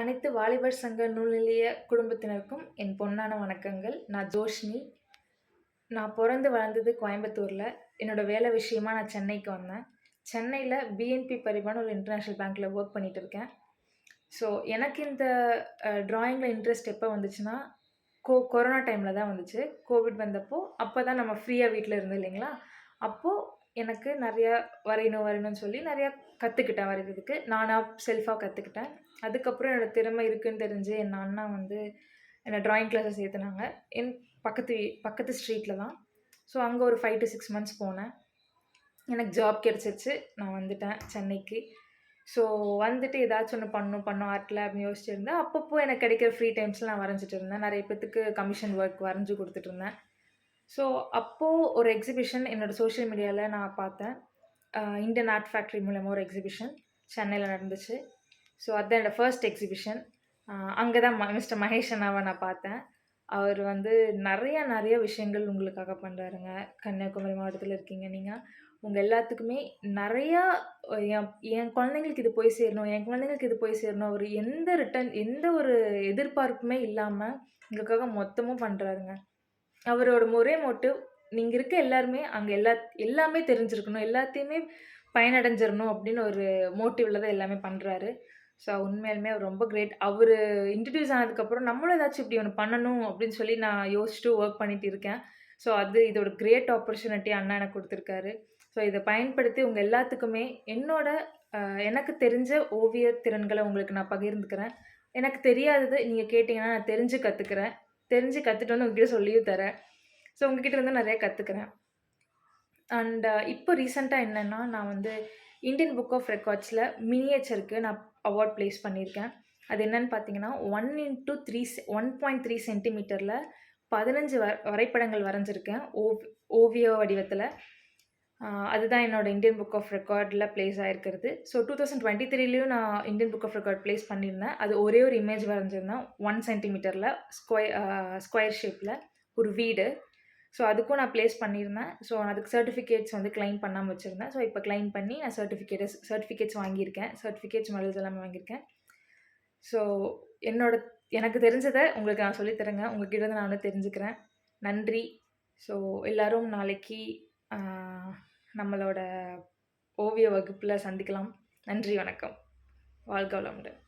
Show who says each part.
Speaker 1: அனைத்து வாலிபர் சங்க நூல்நிலைய குடும்பத்தினருக்கும் என் பொன்னான வணக்கங்கள். நான் ஜோஷ்னி. நான் பிறந்து வளர்ந்தது கோயம்புத்தூரில். என்னோடய வேலை விஷயமா நான் சென்னைக்கு வந்தேன். சென்னையில் பிஎன்பி பரிவான் ஒரு இன்டர்நேஷ்னல் பேங்க்கில் ஒர்க் பண்ணிகிட்டு இருக்கேன். ஸோ எனக்கு இந்த ட்ராயிங்கில் இன்ட்ரெஸ்ட் எப்போ வந்துச்சுன்னா கோ கொரோனா டைமில் தான் வந்துச்சு. கோவிட் வந்தப்போ அப்போ தான் நம்ம ஃப்ரீயாக வீட்டில் இருந்தோம் இல்லைங்களா? அப்போது எனக்கு நிறையா வரையணும் வரையணும்னு சொல்லி நிறையா கற்றுக்கிட்டேன் வரைகிறதுக்கு நானாக செல்ஃபாக கற்றுக்கிட்டேன் அதுக்கப்புறம் என்னோடய திறமை இருக்குதுன்னு தெரிஞ்சு என் அண்ணா வந்து என்னை ட்ராயிங் கிளாஸில் சேர்த்துனாங்க என் பக்கத்து வீ பக்கத்து ஸ்ட்ரீட்டில் தான். ஸோ அங்கே ஒரு ஃபைவ் டு சிக்ஸ் மந்த்ஸ் போனேன். எனக்கு ஜாப் கிடச்சிருச்சு. நான் வந்துட்டேன் சென்னைக்கு. ஸோ வந்துட்டு ஏதாச்சும் ஒன்று பண்ணணும் பண்ணும் ஆர்ட்டில் அப்படின்னு யோசிச்சுருந்தேன் அப்பப்போ எனக்கு கிடைக்கிற ஃப்ரீ டைம்ஸில் நான் வரைஞ்சிட்டு இருந்தேன். நிறைய பேத்துக்கு கமிஷன் ஒர்க் வரைஞ்சி கொடுத்துட்டு இருந்தேன். ஸோ அப்போது ஒரு எக்ஸிபிஷன் என்னோடய சோஷியல் மீடியாவில் நான் பார்த்தேன். இந்தியன் ஆர்ட் ஃபேக்ட்ரி மூலமாக ஒரு எக்ஸிபிஷன் சென்னையில் நடந்துச்சு. ஸோ அதுதான் என்னோடய ஃபர்ஸ்ட் எக்ஸிபிஷன் அங்கே தான் ம மிஸ்டர் மகேஷ் அண்ணாவை நான் பார்த்தேன். அவர் வந்து நிறையா நிறைய விஷயங்கள் உங்களுக்காக பண்ணுறாருங்க கன்னியாகுமரி மாவட்டத்தில் இருக்கீங்க நீங்கள் உங்கள் எல்லாத்துக்குமே நிறையா என் என் குழந்தைங்களுக்கு இது போய் சேரணும் என் குழந்தைங்களுக்கு இது போய் சேரணும். அவர் எந்த ரிட்டன் எந்த ஒரு எதிர்பார்ப்புமே இல்லாமல் உங்களுக்காக மொத்தமும் பண்ணுறாருங்க அவரோட ஒரே மோட்டிவ் நீங்கள் இருக்க எல்லாருமே அங்கே எல்லா எல்லாமே தெரிஞ்சிருக்கணும் எல்லாத்தையுமே பயனடைஞ்சிடணும் அப்படின்னு ஒரு மோட்டிவில் தான் எல்லாமே பண்ணுறாரு ஸோ உண்மையாலுமே அவர் ரொம்ப கிரேட். அவர் இன்ட்ரடியூஸ் ஆனதுக்கப்புறம் நம்மளும் ஏதாச்சும் இப்படி ஒன்று பண்ணணும் அப்படின்னு சொல்லி நான் யோசிச்சுட்டு ஒர்க் பண்ணிட்டு இருக்கேன். ஸோ அது இதோட கிரேட் ஆப்பர்ச்சுனிட்டி அண்ணா எனக்கு கொடுத்துருக்காரு. ஸோ இதை பயன்படுத்தி உங்கள் எல்லாத்துக்குமே என்னோட எனக்கு தெரிஞ்ச ஓவிய திறன்களை உங்களுக்கு நான் பகிர்ந்துக்கிறேன். எனக்கு தெரியாதது நீங்கள் கேட்டிங்கன்னா நான் தெரிஞ்சு கற்றுக்கிறேன் தெரிஞ்சு கற்றுட்டு வந்து உங்ககிட்ட சொல்லியும் தரேன். ஸோ உங்ககிட்ட வந்து நிறையா கற்றுக்கிறேன் அண்ட் uh, இப்போ ரீசெண்டாக என்னென்னா நான் வந்து இந்தியன் புக் ஆஃப் ரெக்கார்ட்ஸில் மினியேச்சருக்கு நான் அவார்ட் ப்ளேஸ் பண்ணியிருக்கேன். அது என்னென்னு பார்த்தீங்கன்னா one into three one point three சென்டிமீட்டரில் பதினஞ்சு வ வரைபடங்கள் வரைஞ்சிருக்கேன். ஓவ் ஓவிய வடிவத்தில். அதுதான் என்னோடய இந்தியன் புக் ஆஃப் ரெக்கார்டில் ப்ளேஸ் ஆகிருக்கிறது ஸோ டூ தௌசண்ட் டுவெண்ட்டி த்ரீலேயும் நான் Indian book of record place பண்ணியிருந்தேன். அது ஒரே ஒரு இமேஜ் வரைஞ்சிருந்தேன். ஒன் சென்டிமீட்டரில் ஸ்கொயர் ஸ்கொயர் ஷேப்பில் ஒரு வீடு. ஸோ அதுக்கும் நான் ப்ளேஸ் பண்ணியிருந்தேன். ஸோ அதுக்கு சர்டிஃபிகேட்ஸ் வந்து கிளைம் பண்ணாமல் வச்சுருந்தேன். ஸோ இப்போ கிளைம் பண்ணி நான் சர்டிஃபிகேட்ஸ் சர்டிஃபிகேட்ஸ் வாங்கியிருக்கேன். சர்டிஃபிகேட்ஸ் மெடல்ஸ் எல்லாமே வாங்கியிருக்கேன். ஸோ என்னோட எனக்கு தெரிஞ்சதை உங்களுக்கு நான் சொல்லித்தரேங்க உங்ககிட்ட நான் வந்து தெரிஞ்சுக்கிறேன். நன்றி. ஸோ எல்லோரும் நாளைக்கு நம்மளோட ஓவிய வகுப்பில் சந்திக்கலாம். நன்றி வணக்கம். வாழ்க வளமுடன்.